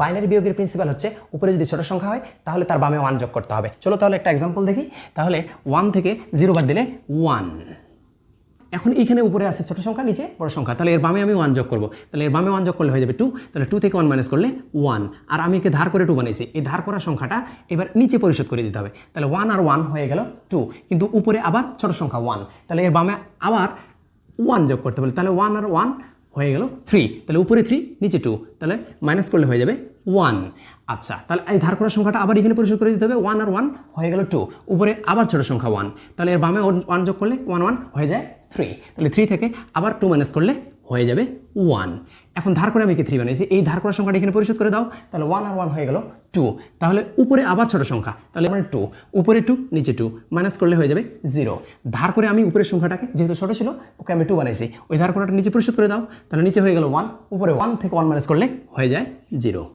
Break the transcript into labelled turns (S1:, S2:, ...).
S1: Binary বিয়োগের principal হচ্ছে, উপরে যদি ছোট সংখ্যা হয়, তাহলে তার বামে ওয়ান যোগ করতে হবে। চলো তাহলে একটা এক্সাম্পল দেখি। তাহলে ওয়ান থেকে জিরো বাদ দিলে ওয়ান এখন এইখানে উপরে আছে ছোট সংখ্যা, নিচে বড় সংখ্যা। তাহলে এর বামে আমি ওয়ান যোগ করব। তাহলে এর বামে ওয়ান যোগ করলে হয়ে যাবে টু তাহলে টু থেকে ওয়ান মাইনাস করলে ওয়ান আর আমি একে ধার করে টু বানিয়েছি এই ধার করা সংখ্যাটা এবার নিচে পরিশোধ করে দিতে হবে। তাহলে ওয়ান আর ওয়ান হয়ে গেল টু কিন্তু উপরে আবার ছোট সংখ্যা ওয়ান তাহলে এর বামে আবার ওয়ান যোগ করতে হবে। তাহলে ওয়ান আর ওয়ান হয়ে গেল থ্রি তাহলে উপরে থ্রি নিচে টু তাহলে মাইনাস করলে হয়ে যাবে ওয়ান আচ্ছা তাহলে এই ধার করার সংখ্যাটা আবার এখানে পরিশোধ করে দিতে হবে। ওয়ান আর ওয়ান হয়ে গেল টু উপরে আবার ছোট সংখ্যা ওয়ান তাহলে এর বামে ওয়ান যোগ করলে ওয়ান ওয়ান হয়ে যায় থ্রি তাহলে থ্রি থেকে আবার টু মাইনাস করলে হয়ে যাবে ওয়ান এখন ধার করে আমি কি থ্রি বানিয়েছি এই ধার করার সংখ্যাটা এখানে পরিশোধ করে দাও, তাহলে ওয়ান আর ওয়ান হয়ে গেল টু তাহলে উপরে আবার ছোট সংখ্যা, তাহলে মানে টু উপরে টু নিচে টু মাইনাস করলে হয়ে যাবে জিরো ধার করে আমি উপরের সংখ্যাটাকে, যেহেতু ছোটো ছিল, ওকে আমি টু বানাইছি। ওই ধার করাটা নিচে পরিশোধ করে দাও, তাহলে নিচে হয়ে গেল ওয়ান উপরে ওয়ান থেকে ওয়ান মাইনাস করলে হয়ে যায় জিরো